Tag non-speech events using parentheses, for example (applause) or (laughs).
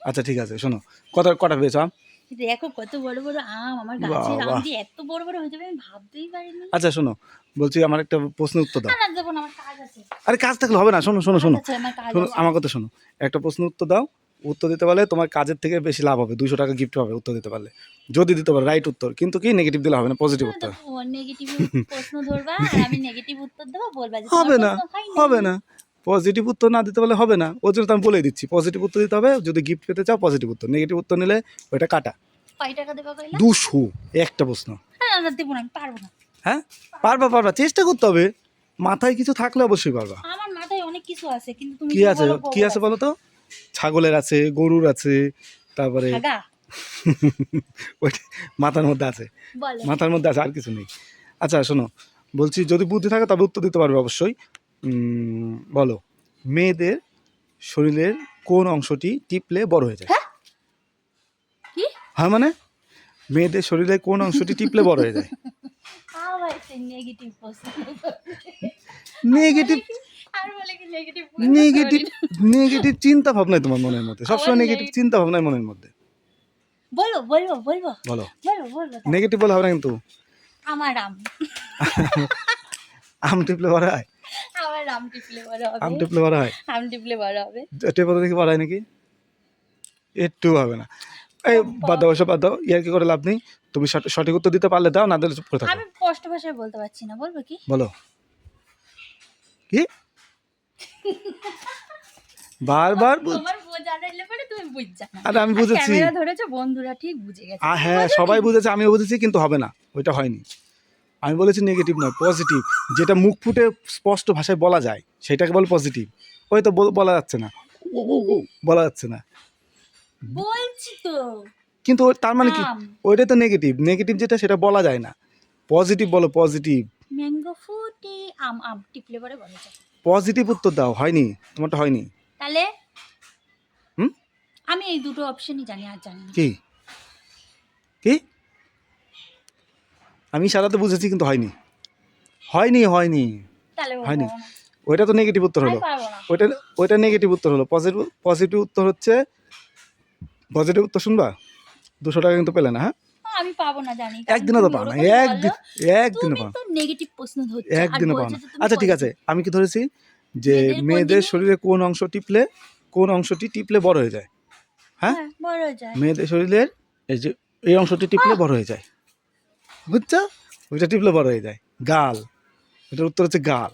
আচ্ছা ঠিক আছে শোনো কত কটা পেয়েছ আম? দেখো কত বড় বড় আম আমার আম দিয়ে এত বড় বড় হয়ে যাবে আমি ভাবতেই পারিনি। আচ্ছা শোনো বলছি আমার একটা প্রশ্ন উত্তর দাও। না দেবো না আমার কাজ আছে। আরে কাজ থাকলে হবে না শোনো শোনো শোনো। আমার কথা শোনো একটা প্রশ্ন উত্তর দাও উত্তর দিতে পারলে তোমার কাজের থেকে বেশি লাভ হবে দুশো টাকা গিফট হবে উত্তর দিতে পারলে। যদি দিতে পারো রাইট উত্তর। কিন্তু কি নেগেটিভ দিলে হবে না পজিটিভ উত্তর। হবে না হবে না। পজিটিভ উত্তর না দিতে পারলে হবে না। ওই জন্য তো আমি বলে দিচ্ছি পজিটিভ উত্তর দিতে হবে যদি গিফট পেতে চাও পজিটিভ উত্তর। নেগেটিভ উত্তর নিলে ওইটা কাটা। দুশো একটা প্রশ্ন। হ্যাঁ? পারবা পারবা চেষ্টা করতে হবে। মাথায় কিছু থাকলে অবশ্যই পারবা। আমার মাথায় অনেক কিছু আছে কিন্তু কি আছে? কি আছে বলো তো? ছাগলের আছে গরুর আছে তারপরে (laughs) মাথার মধ্যে আছে। মাথার মধ্যে আছে আর কিছু নেই। আচ্ছা শোনো বলছি যদি বুদ্ধি থাকে তবে উত্তর দিতে পারবে অবশ্যই। বলো মেয়েদের শরীরের কোন অংশটি টিপলে বড় হয়ে যায়? হ্যাঁ? মানে? মেয়েদের শরীরে কোন অংশটি টিপলে বড় হয়ে যায়? নেগেটিভ নেগেটিভ নেগেটিভ নেগেটিভ চিন্তা ভাবনায় তোমার মনের মধ্যে। সবসময় নেগেটিভ চিন্তা ভাবনায় মনের মধ্যে। বলব বলব বলব বলো। বলব নেগেটিভ বলে হবে না কিন্তু। আমার আম। (laughs) আম টিপলে বড় হয়? আমার আম টিপলে বড় হবে। আম টিপলে বড় হয়? আম টিপলে বড় হবে। টেপে দেখি বড় হয় নাকি? একটু হবে না। এই বাদ দাও বাদ দাও। ইয়ার কি করে লাভ নেই? তুমি সঠ- সঠিক উত্তর দিতে পারলে দাও না দিলে চুপ করে থাকো। আমি স্পষ্ট ভাষায় বলতে পারছি না বলব কি? বলো। কি? (laughs) বারবার আরে আমি বুঝেছি। ধরেছো বন্ধুরা ঠিক বুঝে গেছে। হ্যাঁ সবাই বুঝেছে আমিও বুঝেছি কিন্তু হবে না ওইটা হয়নি। আমি বলেছি নেগেটিভ নয় পজিটিভ যেটা মুখ ফুটে স্পষ্ট ভাষায় বলা যায় সেটাকে বলে পজিটিভ ওই তো বল- যাচ্ছে না। বলা যাচ্ছে না। বলছি তো। কিন্তু তার মানে কি? আম ওইটাই তো নেগেটিভ নেগেটিভ যেটা সেটা বলা যায় না। পজিটিভ বলো পজিটিভ ম্যাঙ্গো ফুটি আম আম টিপলে পরে বলে। যায় পজিটিভ উত্তর দাও হয়নি তোমারটা হয়নি। তাহলে? হুম? আমি এই দুটো অপশনই জানি আর জানি না। কি? কি? আমি সারাতে বুঝেছি কিন্তু হয়নি। হয়নি হয়নি। তাহলে হয়নি। ওইটা তো নেগেটিভ উত্তর হলো। ওইটা ওইটা নেগেটিভ উত্তর হলো। পজিটিভ পজিটিভ উত্তর হচ্ছে পজিটিভ উত্তর শুনবা? দুশো টাকা কিন্তু পেলে না হ্যাঁ? আমি পাবো না জানি। একদিনও তো পাবো না। একদিন একদিনও। তো নেগেটিভ প্রশ্ন ধরছো। একদিনও পাও না। আচ্ছা ঠিক আছে। আমি কি ধরেছি? যে মেয়েদের? শরীরে কোন অংশ টিপলে কোন অংশটি টিপলে বড় হয়ে যায়? হ্যাঁ? হ্যাঁ যায়। মেয়েদের শরীরের এই যে এই অংশটি টিপলে বড় হয়ে যায়। বুঝছ? ওইটা টিপলে বড় হয়ে যায়। গাল। এটার উত্তর হচ্ছে গাল।